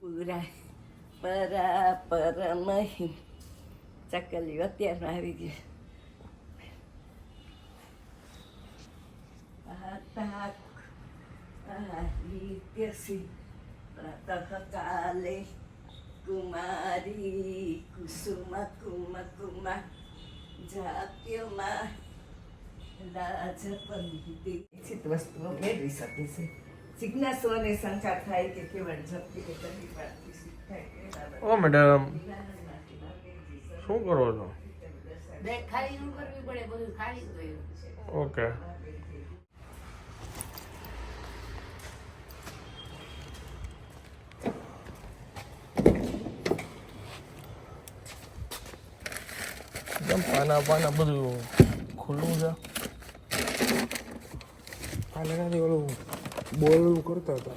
પૂરા પરા પરમહી. ચકલીઓ અત્યારમાં આવી ગઈ. પાતા આલિત્યસી કાલે કુમારી, કુસુમ, કુમ કુમ. જાત્યમાં નિશ્ચિત વસ્તુઓ મેળવી શકે છે. જિજ્ઞાસુઓને શંકા થાય કે કેવળ જપતી કે કદી પાડતી. ઓ મેડમ શું કરો છો? બે ખાલી નું કરવી પડે? બધું ખાલી જ હોય. ઓકે. પાના પાના બધું ખુલ્લું છે. કાલે એનાથી ઓલું. બોલ કરતા હતા.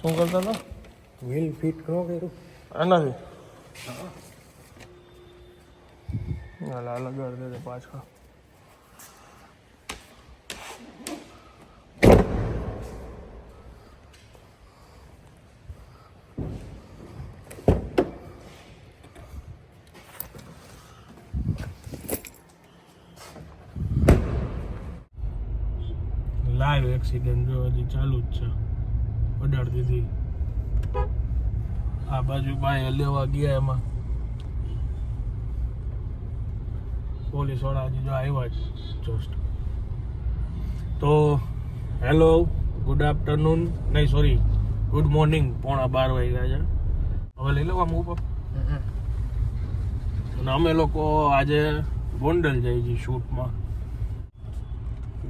શું કરતા હતા? વ્હીલ ફિટ ન કર્યું. એનાથી હાલ હાલ લગાડ દે પાછા. લાઈવ એક્સિડન્ટ જો હજી ચાલુ જ છે. અઢાર દીધી આ બાજુ ભાઈ લેવા ગયા એમાં. પોલીસવાળા હજી જો આવ્યા જ જસ્ટ તો હેલો ગુડ આફ્ટરનૂન નહીં સોરી ગુડ મોર્નિંગ પોણા બાર વાગ્યા છે. હવે લઈ લેવા આમ અને અમે લોકો આજે ગોંડલ જઈએ છીએ શૂટમાં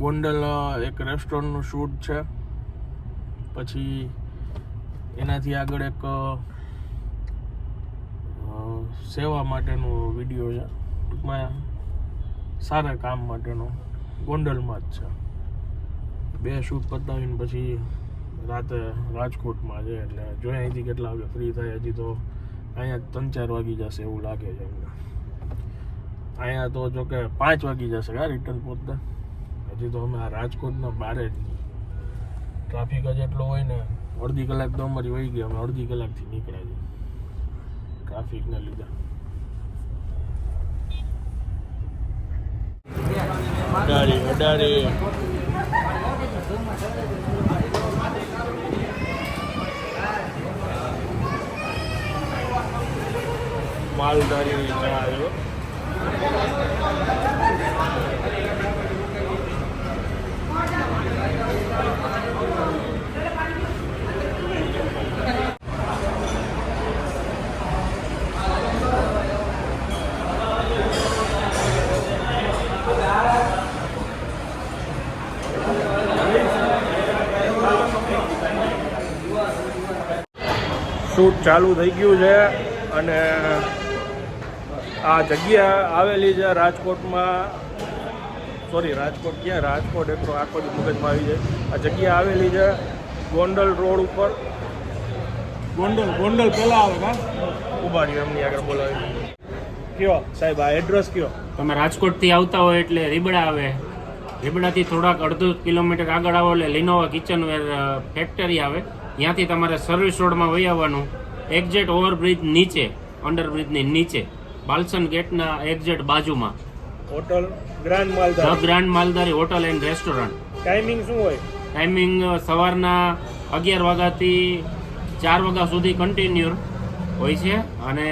ગોંડલ એક રેસ્ટોરન્ટનું શૂટ છે. પછી એનાથી આગળ એક સેવા માટેનો વીડિયો છે. ટૂંકમાં સારા કામ માટેનો. ગોંડલમાં જ છે. બે શૂટ પતાવીને પછી રાતે રાજકોટમાં છે એટલે જો અહીંથી કેટલા વાગે ફ્રી થાય હજી તો અહીંયા ત્રણ ચાર વાગી જશે એવું લાગે છે અમને અહીંયા તો જોકે પાંચ વાગી જશે કા રિટર્ન પહોંચતા હજી તો અમે આ રાજકોટના બારે જ ટ્રાફિક જ એટલો હોય ને, અડધી કલાક તો અમારી વહી ગઈ, અમે અડધી કલાકથી નીકળ્યા છીએ. ટ્રાફિકના લીધે. અડાડી અડાડી માલધારી ચા શૂટ ચાલુ થઈ ગયું છે અને આ જગ્યા આવેલી છે રાજકોટમાં. સોરી રાજકોટ ક્યાં? રાજકોટ એટલો આખો જ મગજમાં આવી જાય. આ જગ્યા આવેલી છે ગોંડલ રોડ ઉપર. ગોંડલ ગોંડલ પહેલાં આવે કા? ઊભા રહ્યો એમની આગળ બોલાવી. કયો? સાહેબ આ એડ્રેસ કયો? તમે રાજકોટથી આવતા હોય એટલે રીબડા આવે. રીબડાથી થોડાક અડધો કિલોમીટર આગળ આવો એટલે લિનોવા કિચનવેર ફેક્ટરી આવે. ત્યાંથી તમારે સર્વિસ રોડમાં વહી આવવાનું. એક્ઝેટ ઓવરબ્રિજ નીચે અંડરબ્રિજની નીચે. બાલસન ગેટના એક્ઝેટ બાજુમાં. Hotel grand the grand Maldari hotel and restaurant timing શું હોય? ટાઈમિંગ સવારના અગિયાર વાગ્યાથી ચાર વાગ્યા સુધી કન્ટિન્યુ હોય છે અને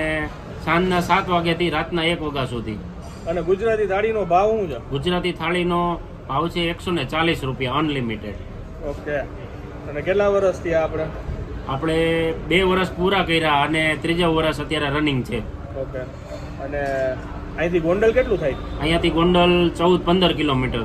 સાંજના સાત વાગ્યાથી રાતના એક વાગ્યા સુધી. અને ગુજરાતી થાળીનો ભાવ શું છે? ગુજરાતી થાળીનો ભાવ છે એકસો ને ચાલીસ રૂપિયા અનલિમિટેડ ઓકે અને કેટલા વર્ષથી આપણે? આપણે બે વર્ષ પૂરા કર્યા અને ત્રીજા વર્ષ અત્યારે રનિંગ છે. ઓકે. અને અહીંથી ગોંડલ કેટલું થાય? અહીંયાથી ગોંડલ ચૌદ પંદર કિલોમીટર.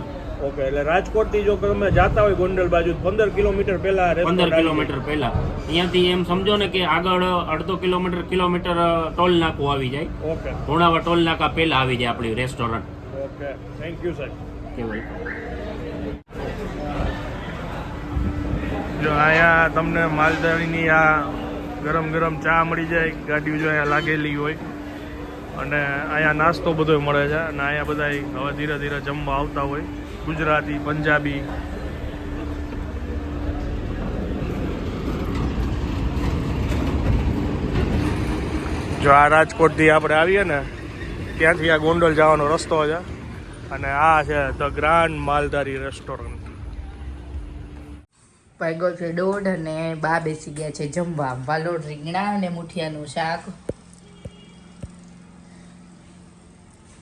ઓકે એટલે રાજકોટથી જો તમે જાતા હોય ગોંડલ બાજુ પંદર કિલોમીટર પહેલા પંદર કિલોમીટર પહેલા. અહીંયાથી એમ સમજો ને કે આગળ અડધો કિલોમીટર કિલોમીટર ટોલ નાકું આવી જાય. ઓકે. ધોણાવા ટોલ નાકા પહેલા આવી જાય આપણી રેસ્ટોરન્ટ ઓકે. થેન્ક યુ સાહેબ કેવાય જો અહીંયા તમને માલધારીની આ ગરમ ગરમ ચા મળી જાય ગાડીઓ જો અહીંયા લાગેલી હોય. અને અહીંયા નાસ્તો બધો મળે છે અને અહીંયા બધા હવે ધીરે ધીરે જમવા આવતા હોય. ગુજરાતી, પંજાબી. જો આ રાજકોટથી આપણે આવીએ ને, ત્યાંથી આ ગોંડલ જવાનો રસ્તો છે. અને આ છે ધ ગ્રાન્ડ માલધારી રેસ્ટોરન્ટ. વાગ્યો છે દોઢ અને બા બેસી ગયા છે જમવા. વાલોડ રીંગણા અને મુઠિયાનું શાક.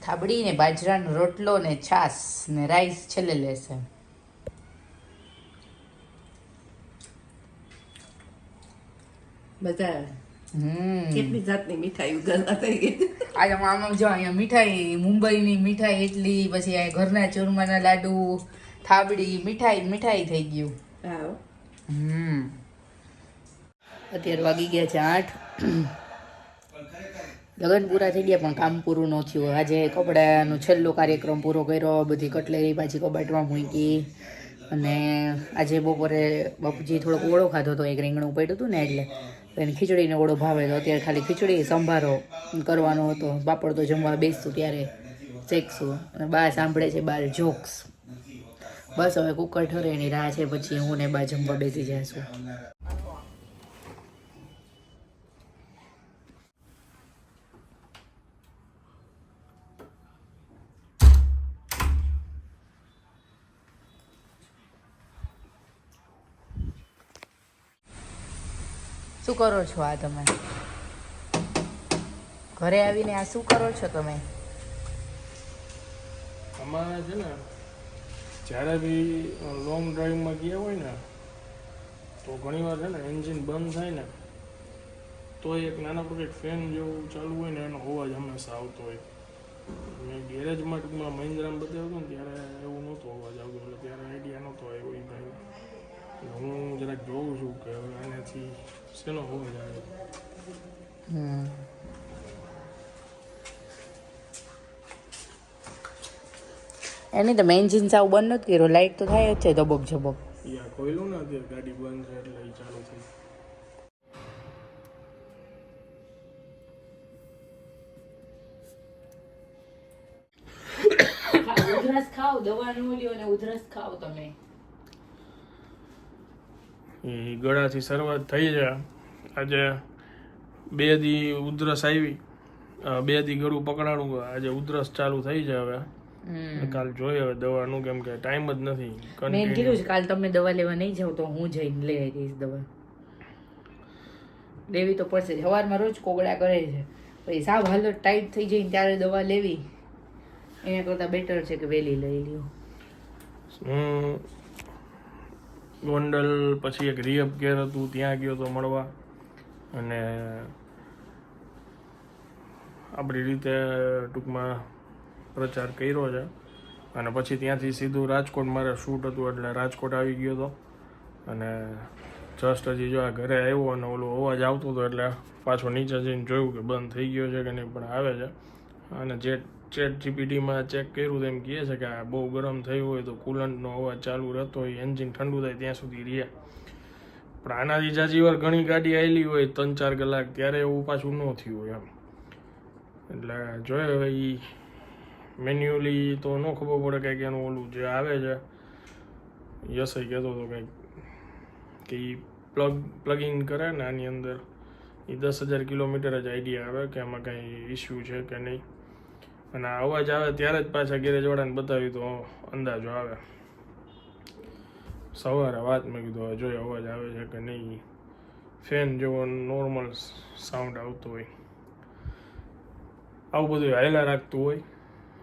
થાબડી ને બાજરાનો રોટલો ને છાસ ને રાઈસ છેલ્લે લેશે. બધા હમ. કેટલી જાતની મીઠાઈ ગલા થઈ ગઈ. આજે આમાં જો અહીંયા મીઠાઈ મુંબઈની મીઠાઈ એટલી પછી ઘરના ચૂરમાના લાડુ થાબડી મીઠાઈ મીઠાઈ થઈ ગયું. હા. અત્યારે વાગી ગયા છે આઠ. લગ્ન પૂરા થઈ ગયા, પણ કામ પૂરું ન થયું. આજે કપડાનો છેલ્લો કાર્યક્રમ પૂરો કર્યો, બધી કટલેરી પાછી કબાટમાં મૂકી. અને આજે બપોરે બાપુજી થોડોક ઓળો ખાધો હતો, એક રીંગણું પડ્યું હતું ને એટલે. એને ખીચડીને ઓળો ભાવે, તો અત્યારે ખાલી ખીચડી, સંભારો કરવાનો હતો. પાપડ તો જમવા બેસતું ત્યારે શેકશું. અને બા સાંભળે છે બાર જોક્સ. બસ હવે કુકર ઠરે એની રાહ છે પછી હું ને બા જમવા બેસી જઈશું શું કરો છો આ તમે? ઘરે આવીને આ શું કરો છો તમે? અમારે છે ને જ્યારે બી લોંગ ડ્રાઈવમાં ગયા હોય ને, તો ઘણીવાર છે ને એન્જિન બંધ થાય ને, તો એક નાના એક ફેન જેવું ચાલુ હોય ને, એનો અવાજ હંમેશા આવતો હોય. મેં ગેરેજમાં ટૂંકમાં મહિન્દ્રામાં બતાવ્યું ને, ત્યારે એવું નહોતો અવાજ આવતો, એટલે ત્યારે આઈડિયા નહોતો આવ્યો એ ભાઈ હું જરાક જોઉં છું કે હવે આનાથી શેનો અવાજ આવે. એની તો એન્જિન સાવ બંધ નથી કર્યો લાઈટ તો થાય જ છે ધબક ઝબક. ખોયલું નથી ગાડી બંધ છે એટલે ચાલુ થઈ ઉધરસ ખાઓ દવા ન લ્યો ને ઉધરસ ખાઓ તમે. એ ગળાથી શરૂઆત થઈ છે. આજે બે દી ઉધરસ આવી બે દી ગળું પકડાણું આજે ઉધરસ ચાલુ થઈ છે હવે. કાલ જોઈએ હવે દવાનું કેમ કે ટાઈમ જ નથી મેં કીધું છે કાલ તમે દવા લેવા નહીં જાવ તો હું જઈને લઈ આવી દઈશ દવા. લેવી તો પડશે જ. સવારમાં રોજ કોગળા કરે છે. પછી સાવ હાલત ટાઈટ થઈ જાય ત્યારે દવા લેવી. એના કરતાં બેટર છે કે વહેલી લઈ લ્યો. ગોંડલ પછી એક રિયપ કેર હતું ત્યાં ગયો તો મળવા. અને આપણી રીતે ટૂંકમાં પ્રચાર કર્યો છે. અને પછી ત્યાંથી સીધું રાજકોટ મારે શૂટ હતું એટલે રાજકોટ આવી ગયો હતો અને જસ્ટ હજી જો આ ઘરે આવ્યો અને ઓલો અવાજ આવતો હતો એટલે પાછો નીચે જઈને જોયું કે બંધ થઈ ગયો છે કે નહીં પણ આવે છે. અને જે ચેટ જીપીટીમાં ચેક કર્યું એમ કહે છે કે આ બહુ ગરમ થયું હોય તો કુલન્ટનો અવાજ ચાલુ રહેતો હોય એન્જિન ઠંડુ થાય ત્યાં સુધી રહે. પણ આનાથી જાજી વાર ઘણી ગાડી આવેલી હોય, ત્રણ ચાર કલાક ત્યારે એવું પાછું ન થયું હોય એમ. એટલે જોયે હવે એ મેન્યુઅલી તો ન ખબર પડે કંઈક એનું ઓલું જે આવે છે. યશય કહેતો હતો કંઈક કે એ પ્લગ પ્લગિંગ કરે ને આની અંદર. એ દસ હજાર કિલોમીટર જ આઈડિયા આવે કે એમાં કાંઈ ઇસ્યુ છે કે નહીં. અને અવાજ આવે ત્યારે જ પાછા ગેરેજવાળાને બતાવ્યું તો અંદાજો આવે. સવારે વાત મેં કીધું જોઈએ અવાજ આવે છે કે નહીં? ફેન જેવો નોર્મલ સાઉન્ડ આવતો હોય. આવું બધું હાયલા રાખતું હોય.